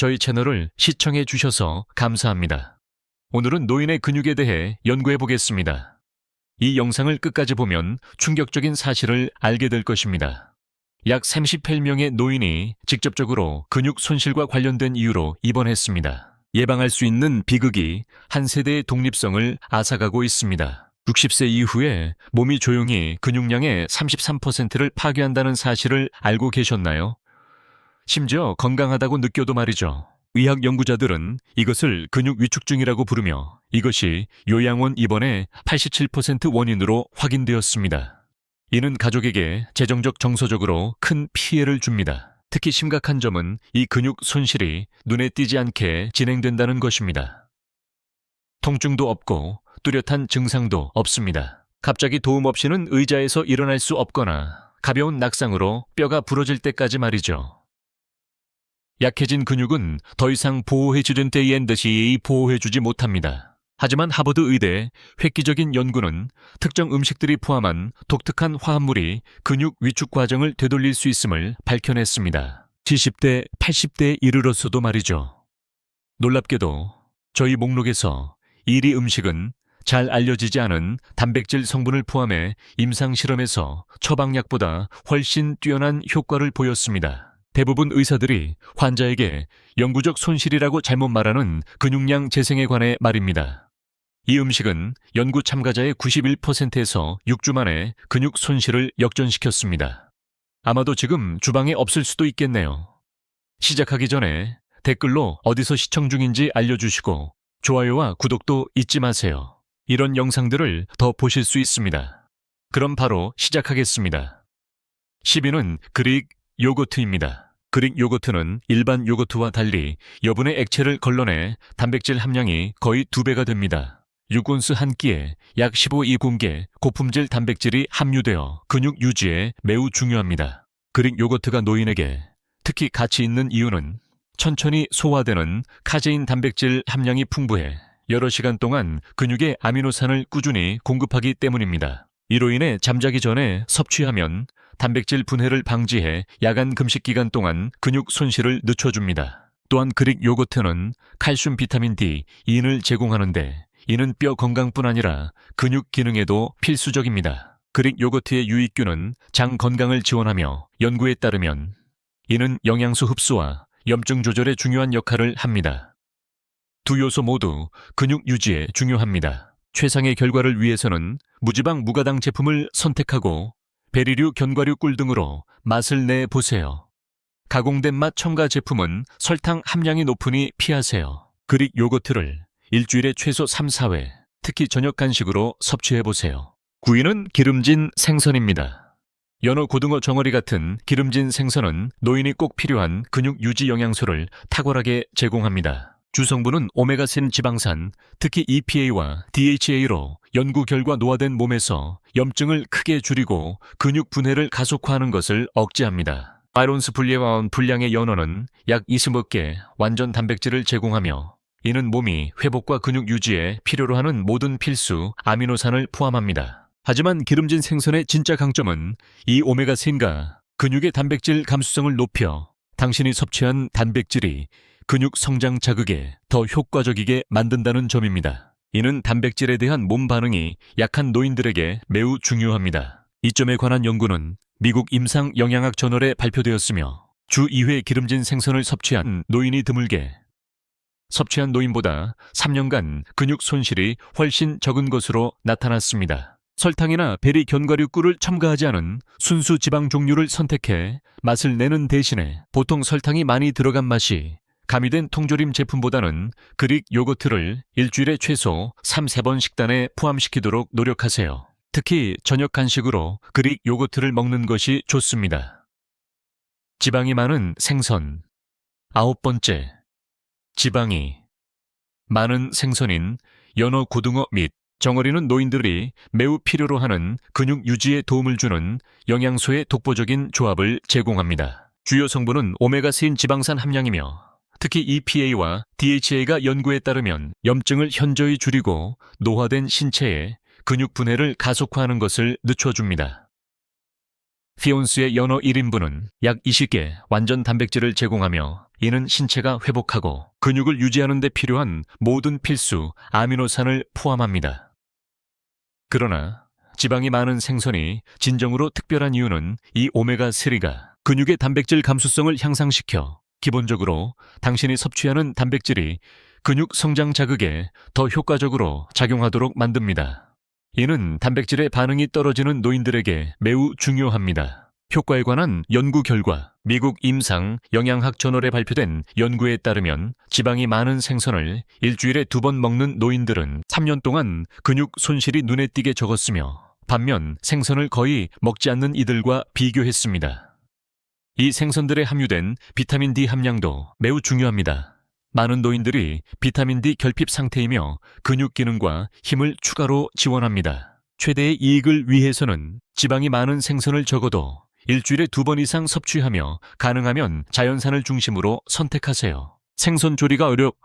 저희 채널을 시청해 주셔서 감사합니다. 오늘은 노인의 근육에 대해 연구해 보겠습니다. 이 영상을 끝까지 보면 충격적인 사실을 알게 될 것입니다. 약 38명의 노인이 직접적으로 근육 손실과 관련된 이유로 입원했습니다. 예방할 수 있는 비극이 한 세대의 독립성을 앗아가고 있습니다. 60세 이후에 몸이 조용히 근육량의 33%를 파괴한다는 사실을 알고 계셨나요? 심지어 건강하다고 느껴도 말이죠. 의학 연구자들은 이것을 근육 위축증이라고 부르며 이것이 요양원 입원의 87% 원인으로 확인되었습니다. 이는 가족에게 재정적 정서적으로 큰 피해를 줍니다. 특히 심각한 점은 이 근육 손실이 눈에 띄지 않게 진행된다는 것입니다. 통증도 없고 뚜렷한 증상도 없습니다. 갑자기 도움 없이는 의자에서 일어날 수 없거나 가벼운 낙상으로 뼈가 부러질 때까지 말이죠. 약해진 근육은 더 이상 보호해주던 때의 듯이 보호해주지 못합니다. 하지만 하버드 의대 획기적인 연구는 특정 음식들이 포함한 독특한 화합물이 근육 위축 과정을 되돌릴 수 있음을 밝혀냈습니다. 70대, 80대에 이르러서도 말이죠. 놀랍게도 저희 목록에서 1위 음식은 잘 알려지지 않은 단백질 성분을 포함해 임상 실험에서 처방약보다 훨씬 뛰어난 효과를 보였습니다. 대부분 의사들이 환자에게 영구적 손실이라고 잘못 말하는 근육량 재생에 관해 말입니다. 이 음식은 연구 참가자의 91%에서 6주 만에 근육 손실을 역전시켰습니다. 아마도 지금 주방에 없을 수도 있겠네요. 시작하기 전에 댓글로 어디서 시청 중인지 알려주시고 좋아요와 구독도 잊지 마세요. 이런 영상들을 더 보실 수 있습니다. 그럼 바로 시작하겠습니다. 10위는 그릭 요거트입니다. 그릭 요거트는 일반 요거트와 달리 여분의 액체를 걸러내 단백질 함량이 거의 두 배가 됩니다. 6온스 한 끼에 약 15이공개 고품질 단백질이 함유되어 근육 유지에 매우 중요합니다. 그릭 요거트가 노인에게 특히 가치 있는 이유는 천천히 소화되는 카제인 단백질 함량이 풍부해 여러 시간 동안 근육에 아미노산을 꾸준히 공급하기 때문입니다. 이로 인해 잠자기 전에 섭취하면 단백질 분해를 방지해 야간 금식 기간 동안 근육 손실을 늦춰줍니다. 또한 그릭 요거트는 칼슘 비타민 D, 인을 제공하는데 이는 뼈 건강뿐 아니라 근육 기능에도 필수적입니다. 그릭 요거트의 유익균은 장 건강을 지원하며 연구에 따르면 이는 영양소 흡수와 염증 조절에 중요한 역할을 합니다. 두 요소 모두 근육 유지에 중요합니다. 최상의 결과를 위해서는 무지방 무가당 제품을 선택하고 베리류 견과류 꿀 등으로 맛을 내 보세요. 가공된 맛 첨가 제품은 설탕 함량이 높으니 피하세요. 그릭 요거트를 일주일에 최소 3, 4회, 특히 저녁 간식으로 섭취해 보세요. 9위는 기름진 생선입니다. 연어 고등어 정어리 같은 기름진 생선은 노인이 꼭 필요한 근육 유지 영양소를 탁월하게 제공합니다. 주성분은 오메가3 지방산, 특히 EPA와 DHA로 연구 결과 노화된 몸에서 염증을 크게 줄이고 근육 분해를 가속화하는 것을 억제합니다. 아이론스 분리해와온 분량의 연어는 약 20개 완전 단백질을 제공하며 이는 몸이 회복과 근육 유지에 필요로 하는 모든 필수 아미노산을 포함합니다. 하지만 기름진 생선의 진짜 강점은 이 오메가3가 근육의 단백질 감수성을 높여 당신이 섭취한 단백질이 근육 성장 자극에 더 효과적이게 만든다는 점입니다. 이는 단백질에 대한 몸 반응이 약한 노인들에게 매우 중요합니다. 이 점에 관한 연구는 미국 임상 영양학 저널에 발표되었으며 주 2회 기름진 생선을 섭취한 노인이 드물게 섭취한 노인보다 3년간 근육 손실이 훨씬 적은 것으로 나타났습니다. 설탕이나 베리 견과류 꿀을 첨가하지 않은 순수 지방 종류를 선택해 맛을 내는 대신에 보통 설탕이 많이 들어간 맛이 가미된 통조림 제품보다는 그릭 요거트를 일주일에 최소 3, 3번 식단에 포함시키도록 노력하세요. 특히 저녁 간식으로 그릭 요거트를 먹는 것이 좋습니다. 지방이 많은 생선. 아홉 번째. 지방이 많은 생선인 연어 고등어 및 정어리는 노인들이 매우 필요로 하는 근육 유지에 도움을 주는 영양소의 독보적인 조합을 제공합니다. 주요 성분은 오메가3인 지방산 함량이며 특히 EPA와 DHA가 연구에 따르면 염증을 현저히 줄이고 노화된 신체에 근육 분해를 가속화하는 것을 늦춰줍니다. 피온스의 연어 1인분은 약 20개 완전 단백질을 제공하며 이는 신체가 회복하고 근육을 유지하는 데 필요한 모든 필수 아미노산을 포함합니다. 그러나 지방이 많은 생선이 진정으로 특별한 이유는 이 오메가3가 근육의 단백질 감수성을 향상시켜 기본적으로 당신이 섭취하는 단백질이 근육 성장 자극에 더 효과적으로 작용하도록 만듭니다. 이는 단백질의 반응이 떨어지는 노인들에게 매우 중요합니다. 효과에 관한 연구 결과 미국 임상 영양학 저널에 발표된 연구에 따르면 지방이 많은 생선을 일주일에 두 번 먹는 노인들은 3년 동안 근육 손실이 눈에 띄게 적었으며 반면 생선을 거의 먹지 않는 이들과 비교했습니다. 이 생선들에 함유된 비타민 D 함량도 매우 중요합니다. 많은 노인들이 비타민 D 결핍 상태이며 근육 기능과 힘을 추가로 지원합니다. 최대의 이익을 위해서는 지방이 많은 생선을 적어도 일주일에 두 번 이상 섭취하며 가능하면 자연산을 중심으로 선택하세요. 생선 조리가 어렵,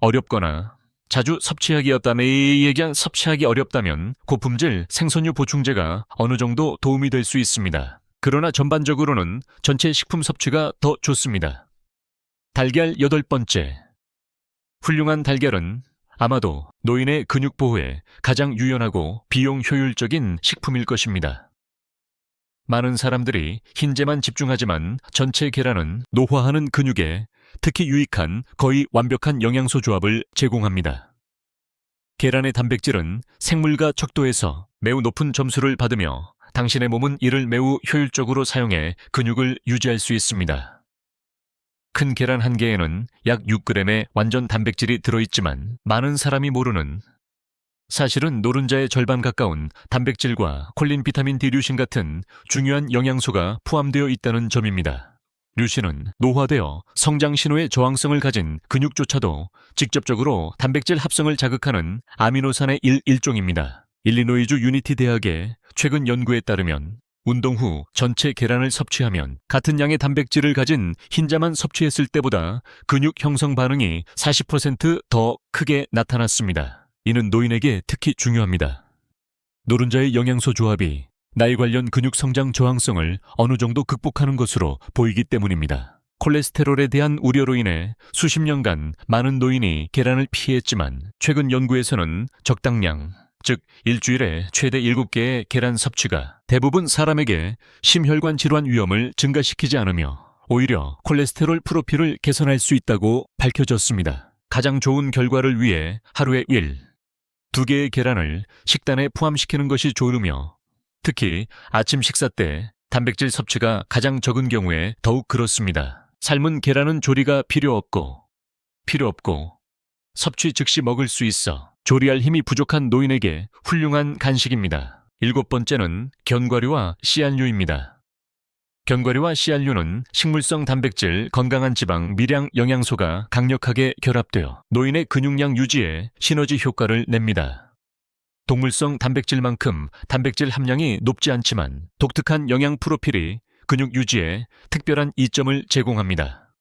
어렵거나 자주 섭취하기였다면 이 얘기한 섭취하기 어렵다면 고품질 생선류 보충제가 어느 정도 도움이 될 수 있습니다. 그러나 전반적으로는 전체 식품 섭취가 더 좋습니다. 달걀 여덟 번째. 훌륭한 달걀은 아마도 노인의 근육 보호에 가장 유연하고 비용 효율적인 식품일 것입니다. 많은 사람들이 흰재만 집중하지만 전체 계란은 노화하는 근육에 특히 유익한 거의 완벽한 영양소 조합을 제공합니다. 계란의 단백질은 생물과 척도에서 매우 높은 점수를 받으며 당신의 몸은 이를 매우 효율적으로 사용해 근육을 유지할 수 있습니다. 큰 계란 한 개에는 약 6g의 완전 단백질이 들어있지만 많은 사람이 모르는 사실은 노른자의 절반 가까운 단백질과 콜린 비타민 D 류신 같은 중요한 영양소가 포함되어 있다는 점입니다. 류신은 노화되어 성장 신호의 저항성을 가진 근육조차도 직접적으로 단백질 합성을 자극하는 아미노산의 일, 일종입니다. 일리노이주 유니티 대학의 최근 연구에 따르면 운동 후 전체 계란을 섭취하면 같은 양의 단백질을 가진 흰자만 섭취했을 때보다 근육 형성 반응이 40%더 크게 나타났습니다. 이는 노인에게 특히 중요합니다. 노른자의 영양소 조합이 나이 관련 근육 성장 저항성을 어느 정도 극복하는 것으로 보이기 때문입니다. 콜레스테롤에 대한 우려로 인해 수십 년간 많은 노인이 계란을 피했지만 최근 연구에서는 적당량, 즉 일주일에 최대 7개의 계란 섭취가 대부분 사람에게 심혈관 질환 위험을 증가시키지 않으며 오히려 콜레스테롤 프로필을 개선할 수 있다고 밝혀졌습니다. 가장 좋은 결과를 위해 하루에 1, 2개의 계란을 식단에 포함시키는 것이 좋으며 특히 아침 식사 때 단백질 섭취가 가장 적은 경우에 더욱 그렇습니다. 삶은 계란은 조리가 필요 없고 필요 없고 섭취 즉시 먹을 수 있어 조리할 힘이 부족한 노인에게 훌륭한 간식입니다. 일곱 번째는 견과류와 씨알류입니다. 견과류와 씨알류는 식물성 단백질, 건강한 지방, 미량 영양소가 강력하게 결합되어 노인의 근육량 유지에 시너지 효과를 냅니다. 동물성 단백질만큼 단백질 함량이 높지 않지만 독특한 영양 프로필이 근육 유지에 특별한 이점을 제공합니다.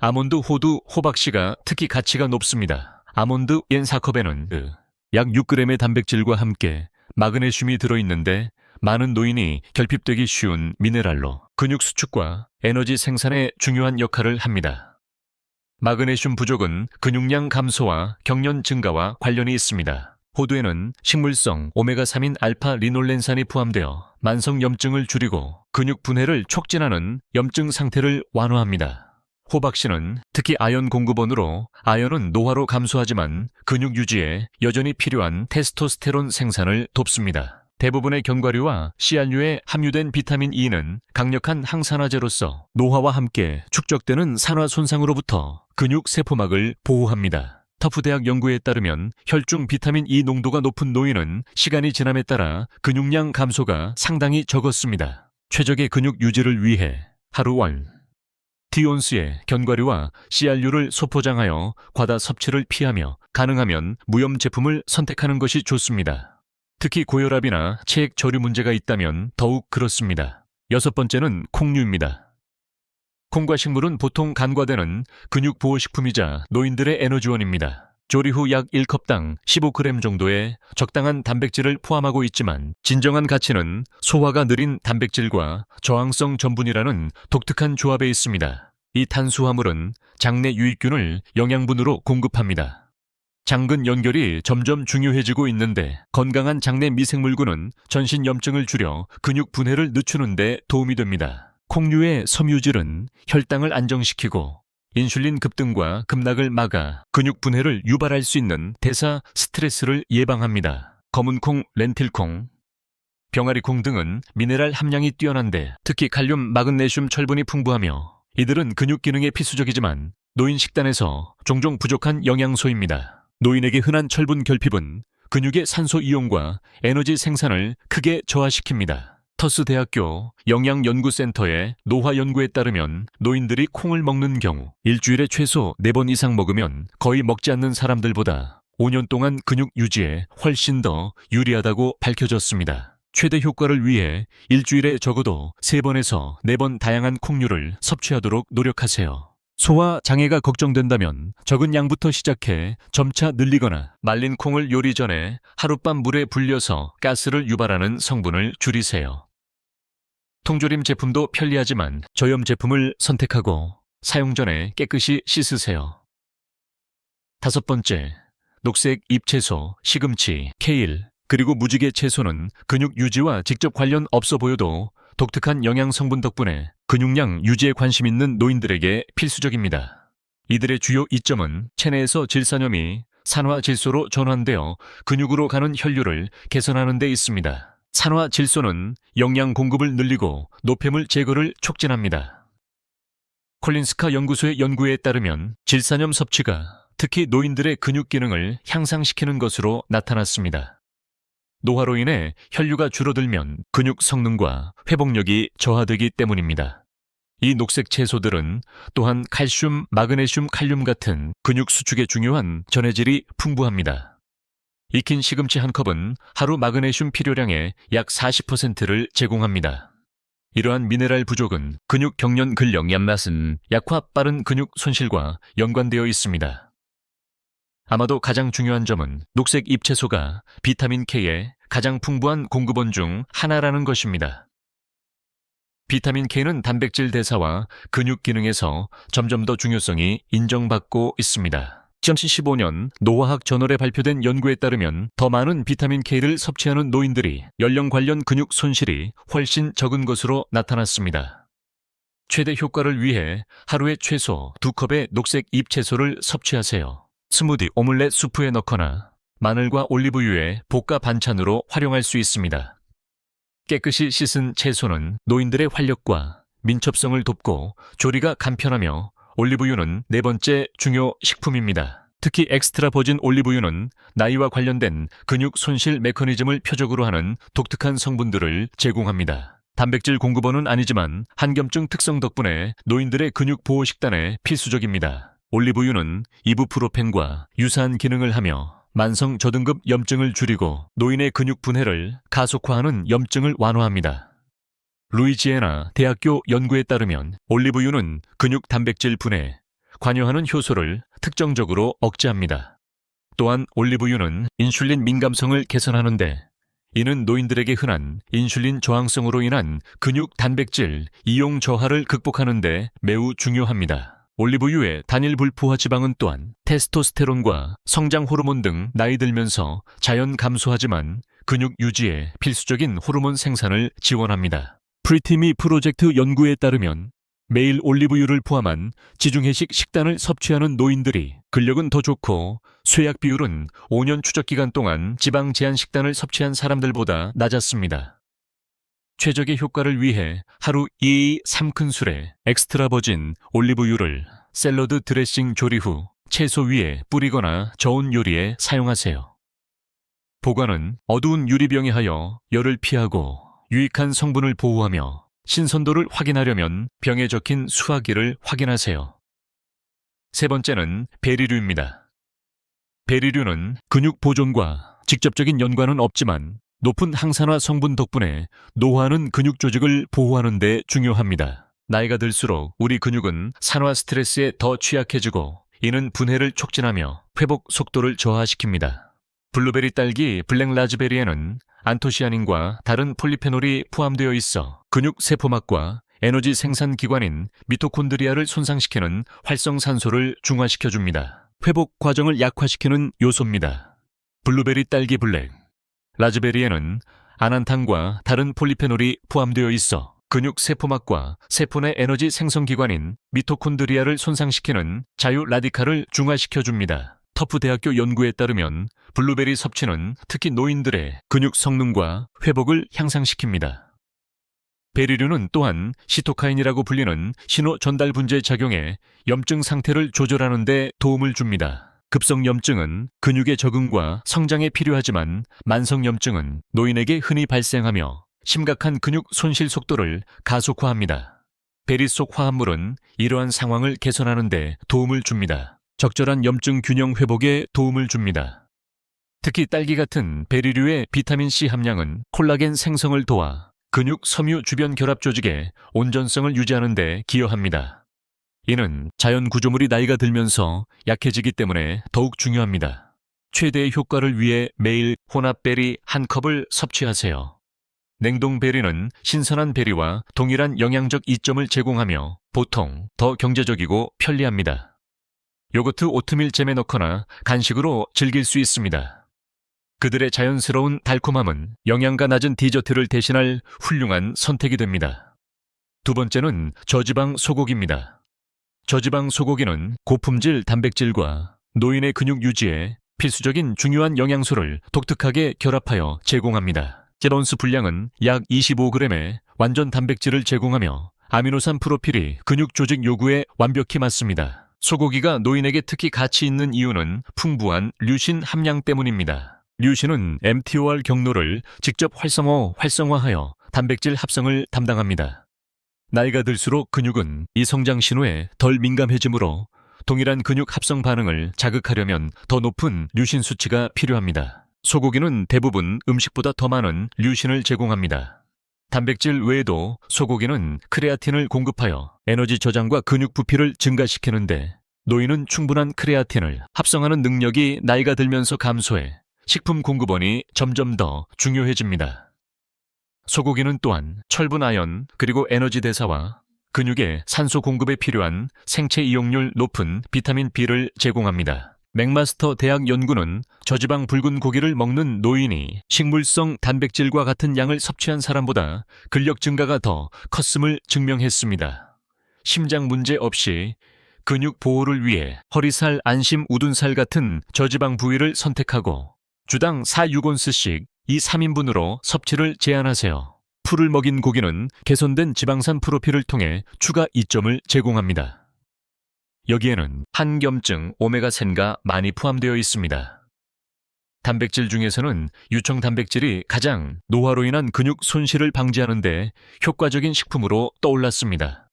아몬드, 호두, 호박씨가 특히 가치가 높습니다. 아몬드 옌 4컵에는 약 6g의 단백질과 함께 마그네슘이 들어있는데 많은 노인이 결핍되기 쉬운 미네랄로 근육 수축과 에너지 생산에 중요한 역할을 합니다. 마그네슘 부족은 근육량 감소와 경련 증가와 관련이 있습니다. 호두에는 식물성 오메가3인 알파 리놀렌산이 포함되어 만성 염증을 줄이고 근육 분해를 촉진하는 염증 상태를 완화합니다. 호박씨는 특히 아연 공급원으로 아연은 노화로 감소하지만 근육 유지에 여전히 필요한 테스토스테론 생산을 돕습니다. 대부분의 견과류와 씨알류에 함유된 비타민 E는 강력한 항산화제로서 노화와 함께 축적되는 산화 손상으로부터 근육 세포막을 보호합니다. 터프대학 연구에 따르면 혈중 비타민 E 농도가 높은 노인은 시간이 지남에 따라 근육량 감소가 상당히 적었습니다. 최적의 근육 유지를 위해 하루 월 디온스의 견과류와 씨알류를 소포장하여 과다 섭취를 피하며 가능하면 무염 제품을 선택하는 것이 좋습니다. 특히 고혈압이나 체액 저류 문제가 있다면 더욱 그렇습니다. 여섯 번째는 콩류입니다. 콩과 식물은 보통 간과되는 근육 보호식품이자 노인들의 에너지원입니다. 조리 후 약 1컵당 15g 정도의 적당한 단백질을 포함하고 있지만 진정한 가치는 소화가 느린 단백질과 저항성 전분이라는 독특한 조합에 있습니다. 이 탄수화물은 장내 유익균을 영양분으로 공급합니다. 장근 연결이 점점 중요해지고 있는데 건강한 장내 미생물군은 전신 염증을 줄여 근육 분해를 늦추는 데 도움이 됩니다. 콩류의 섬유질은 혈당을 안정시키고 인슐린 급등과 급락을 막아 근육 분해를 유발할 수 있는 대사 스트레스를 예방합니다. 검은콩, 렌틸콩, 병아리콩 등은 미네랄 함량이 뛰어난데 특히 칼륨, 마그네슘, 철분이 풍부하며 이들은 근육 기능에 필수적이지만 노인 식단에서 종종 부족한 영양소입니다. 노인에게 흔한 철분 결핍은 근육의 산소 이용과 에너지 생산을 크게 저하시킵니다. 터스 대학교 영양연구센터의 노화 연구에 따르면 노인들이 콩을 먹는 경우 일주일에 최소 4번 이상 먹으면 거의 먹지 않는 사람들보다 5년 동안 근육 유지에 훨씬 더 유리하다고 밝혀졌습니다. 최대 효과를 위해 일주일에 적어도 3번에서 4번 다양한 콩류를 섭취하도록 노력하세요. 소화 장애가 걱정된다면 적은 양부터 시작해 점차 늘리거나 말린 콩을 요리 전에 하룻밤 물에 불려서 가스를 유발하는 성분을 줄이세요. 통조림 제품도 편리하지만 저염 제품을 선택하고 사용 전에 깨끗이 씻으세요. 다섯 번째, 녹색 잎채소, 시금치, 케일, 그리고 무지개 채소는 근육 유지와 직접 관련 없어 보여도 독특한 영양 성분 덕분에 근육량 유지에 관심 있는 노인들에게 필수적입니다. 이들의 주요 이점은 체내에서 질산염이 산화 질소로 전환되어 근육으로 가는 혈류를 개선하는 데 있습니다. 산화 질소는 영양 공급을 늘리고 노폐물 제거를 촉진합니다. 콜린스카 연구소의 연구에 따르면 질산염 섭취가 특히 노인들의 근육 기능을 향상시키는 것으로 나타났습니다. 노화로 인해 혈류가 줄어들면 근육 성능과 회복력이 저하되기 때문입니다. 이 녹색 채소들은 또한 칼슘, 마그네슘, 칼륨 같은 근육 수축에 중요한 전해질이 풍부합니다. 익힌 시금치 한 컵은 하루 마그네슘 필요량의 약 40%를 제공합니다. 이러한 미네랄 부족은 근육 경련 근력 얀맛은 약화 빠른 근육 손실과 연관되어 있습니다. 아마도 가장 중요한 점은 녹색 잎채소가 비타민 K의 가장 풍부한 공급원 중 하나라는 것입니다. 비타민 K는 단백질 대사와 근육 기능에서 점점 더 중요성이 인정받고 있습니다. 2015년 노화학 저널에 발표된 연구에 따르면 더 많은 비타민 K를 섭취하는 노인들이 연령 관련 근육 손실이 훨씬 적은 것으로 나타났습니다. 최대 효과를 위해 하루에 최소 두 컵의 녹색 잎채소를 섭취하세요. 스무디 오믈렛 수프에 넣거나 마늘과 올리브유에 볶아 반찬으로 활용할 수 있습니다. 깨끗이 씻은 채소는 노인들의 활력과 민첩성을 돕고 조리가 간편하며 올리브유는 네 번째 중요 식품입니다. 특히 엑스트라 버진 올리브유는 나이와 관련된 근육 손실 메커니즘을 표적으로 하는 독특한 성분들을 제공합니다. 단백질 공급원은 아니지만 한겸증 특성 덕분에 노인들의 근육 보호 식단에 필수적입니다. 올리브유는 이부프로펜과 유사한 기능을 하며 만성 저등급 염증을 줄이고 노인의 근육 분해를 가속화하는 염증을 완화합니다. 루이지애나 대학교 연구에 따르면 올리브유는 근육 단백질 분해, 관여하는 효소를 특정적으로 억제합니다. 또한 올리브유는 인슐린 민감성을 개선하는데 이는 노인들에게 흔한 인슐린 저항성으로 인한 근육 단백질 이용 저하를 극복하는데 매우 중요합니다. 올리브유의 단일 불포화 지방은 또한 테스토스테론과 성장 호르몬 등 나이 들면서 자연 감소하지만 근육 유지에 필수적인 호르몬 생산을 지원합니다. 프리티미 프로젝트 연구에 따르면 매일 올리브유를 포함한 지중해식 식단을 섭취하는 노인들이 근력은 더 좋고 쇠약 비율은 5년 추적 기간 동안 지방 제한 식단을 섭취한 사람들보다 낮았습니다. 최적의 효과를 위해 하루 2, 3큰술의 엑스트라 버진 올리브유를 샐러드 드레싱 조리 후 채소 위에 뿌리거나 저온 요리에 사용하세요. 보관은 어두운 유리병에 하여 열을 피하고 유익한 성분을 보호하며 신선도를 확인하려면 병에 적힌 수화기를 확인하세요. 세 번째는 베리류입니다. 베리류는 근육 보존과 직접적인 연관은 없지만 높은 항산화 성분 덕분에 노화하는 근육 조직을 보호하는 데 중요합니다. 나이가 들수록 우리 근육은 산화 스트레스에 더 취약해지고 이는 분해를 촉진하며 회복 속도를 저하시킵니다. 블루베리 딸기 블랙 라즈베리에는 안토시아닌과 다른 폴리페놀이 포함되어 있어 근육 세포막과 에너지 생산 기관인 미토콘드리아를 손상시키는 활성산소를 중화시켜 줍니다. 회복 과정을 약화시키는 요소입니다. 블루베리 딸기 블랙 라즈베리에는 아난탄과 다른 폴리페놀이 포함되어 있어 근육 세포막과 세포 내 에너지 생성 기관인 미토콘드리아를 손상시키는 자유 라디칼을 중화시켜 줍니다. 터프 대학교 연구에 따르면 블루베리 섭취는 특히 노인들의 근육 성능과 회복을 향상시킵니다. 베리류는 또한 시토카인이라고 불리는 신호 전달 분자의 작용에 염증 상태를 조절하는 데 도움을 줍니다. 급성 염증은 근육의 적응과 성장에 필요하지만 만성 염증은 노인에게 흔히 발생하며 심각한 근육 손실 속도를 가속화합니다. 베리 속 화합물은 이러한 상황을 개선하는 데 도움을 줍니다. 적절한 염증 균형 회복에 도움을 줍니다. 특히 딸기 같은 베리류의 비타민C 함량은 콜라겐 생성을 도와 근육 섬유 주변 결합 조직의 온전성을 유지하는 데 기여합니다. 이는 자연 구조물이 나이가 들면서 약해지기 때문에 더욱 중요합니다. 최대의 효과를 위해 매일 혼합베리 한 컵을 섭취하세요. 냉동 베리는 신선한 베리와 동일한 영양적 이점을 제공하며 보통 더 경제적이고 편리합니다. 요거트 오트밀 잼에 넣거나 간식으로 즐길 수 있습니다. 그들의 자연스러운 달콤함은 영양가 낮은 디저트를 대신할 훌륭한 선택이 됩니다. 두 번째는 저지방 소고기입니다. 저지방 소고기는 고품질 단백질과 노인의 근육 유지에 필수적인 중요한 영양소를 독특하게 결합하여 제공합니다. 제론스 분량은 약 25g의 완전 단백질을 제공하며 아미노산 프로필이 근육 조직 요구에 완벽히 맞습니다. 소고기가 노인에게 특히 가치 있는 이유는 풍부한 류신 함량 때문입니다. 류신은 MTOR 경로를 직접 활성화, 활성화하여 단백질 합성을 담당합니다. 나이가 들수록 근육은 이 성장 신호에 덜 민감해지므로 동일한 근육 합성 반응을 자극하려면 더 높은 류신 수치가 필요합니다. 소고기는 대부분 음식보다 더 많은 류신을 제공합니다. 단백질 외에도 소고기는 크레아틴을 공급하여 에너지 저장과 근육 부피를 증가시키는데 노인은 충분한 크레아틴을 합성하는 능력이 나이가 들면서 감소해 식품 공급원이 점점 더 중요해집니다. 소고기는 또한 철분 아연 그리고 에너지 대사와 근육의 산소 공급에 필요한 생체 이용률 높은 비타민 B를 제공합니다. 맥마스터 대학 연구는 저지방 붉은 고기를 먹는 노인이 식물성 단백질과 같은 양을 섭취한 사람보다 근력 증가가 더 컸음을 증명했습니다. 심장 문제 없이 근육 보호를 위해 허리살, 안심, 우둔살 같은 저지방 부위를 선택하고 주당 4-6온스씩 이 3인분으로 섭취를 제한하세요. 풀을 먹인 고기는 개선된 지방산 프로필을 통해 추가 이점을 제공합니다. 여기에는 한겸증 오메가3가 많이 포함되어 있습니다. 단백질 중에서는 유청 단백질이 가장 노화로 인한 근육 손실을 방지하는 데 효과적인 식품으로 떠올랐습니다.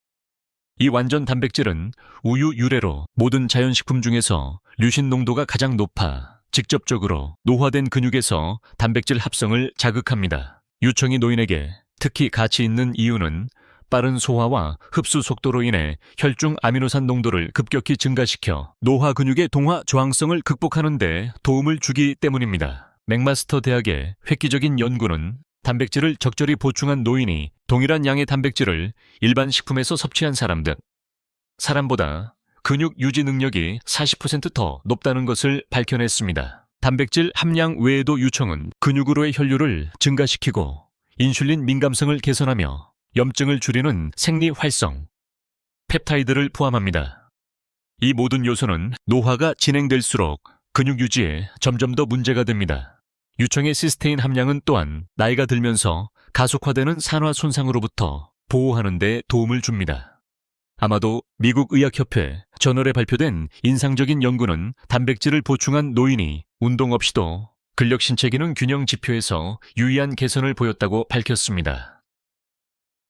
이 완전 단백질은 우유 유래로 모든 자연식품 중에서 류신 농도가 가장 높아 직접적으로 노화된 근육에서 단백질 합성을 자극합니다. 유청이 노인에게 특히 가치 있는 이유는 빠른 소화와 흡수 속도로 인해 혈중 아미노산 농도를 급격히 증가시켜 노화 근육의 동화 저항성을 극복하는 데 도움을 주기 때문입니다. 맥마스터 대학의 획기적인 연구는 단백질을 적절히 보충한 노인이 동일한 양의 단백질을 일반 식품에서 섭취한 사람 등 사람보다 근육 유지 능력이 40%더 높다는 것을 밝혀냈습니다. 단백질 함량 외에도 유청은 근육으로의 혈류를 증가시키고 인슐린 민감성을 개선하며 염증을 줄이는 생리 활성, 펩타이드를 포함합니다. 이 모든 요소는 노화가 진행될수록 근육 유지에 점점 더 문제가 됩니다. 유청의 시스테인 함량은 또한 나이가 들면서 가속화되는 산화 손상으로부터 보호하는 데 도움을 줍니다. 아마도 미국 의학협회 저널에 발표된 인상적인 연구는 단백질을 보충한 노인이 운동 없이도 근력 신체 기능 균형 지표에서 유의한 개선을 보였다고 밝혔습니다.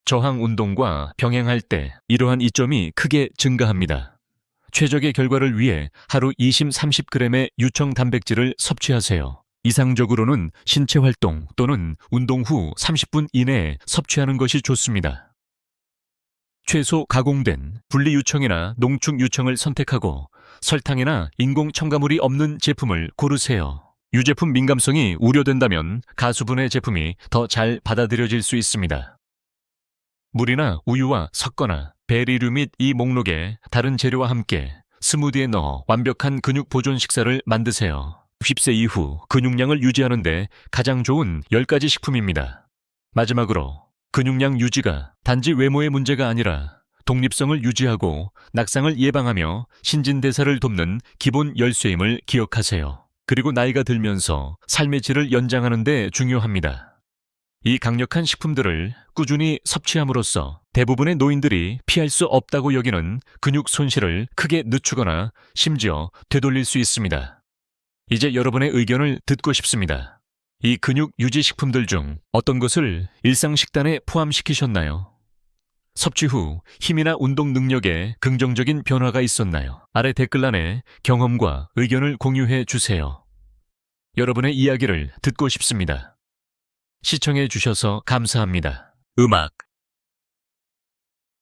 저항 운동과 병행할 때 이러한 이점이 크게 증가합니다. 최적의 결과를 위해 하루 20-30g의 유청 단백질을 섭취하세요. 이상적으로는 신체 활동 또는 운동 후 30분 이내에 섭취하는 것이 좋습니다. 최소 가공된 분리유청이나 농축유청을 선택하고 설탕이나 인공 첨가물이 없는 제품을 고르세요. 유제품 민감성이 우려된다면 가수분해 제품이 더 잘 받아들여질 수 있습니다. 물이나 우유와 섞거나 베리류 및 이 목록에 다른 재료와 함께 스무디에 넣어 완벽한 근육 보존 식사를 만드세요. 휩세 이후 근육량을 유지하는데 가장 좋은 10가지 식품입니다. 마지막으로 근육량 유지가 단지 외모의 문제가 아니라 독립성을 유지하고 낙상을 예방하며 신진대사를 돕는 기본 열쇠임을 기억하세요. 그리고 나이가 들면서 삶의 질을 연장하는 데 중요합니다. 이 강력한 식품들을 꾸준히 섭취함으로써 대부분의 노인들이 피할 수 없다고 여기는 근육 손실을 크게 늦추거나 심지어 되돌릴 수 있습니다. 이제 여러분의 의견을 듣고 싶습니다. 이 근육 유지 식품들 중 어떤 것을 일상 식단에 포함시키셨나요? 섭취 후 힘이나 운동 능력에 긍정적인 변화가 있었나요? 아래 댓글란에 경험과 의견을 공유해 주세요. 여러분의 이야기를 듣고 싶습니다. 시청해 주셔서 감사합니다. 음악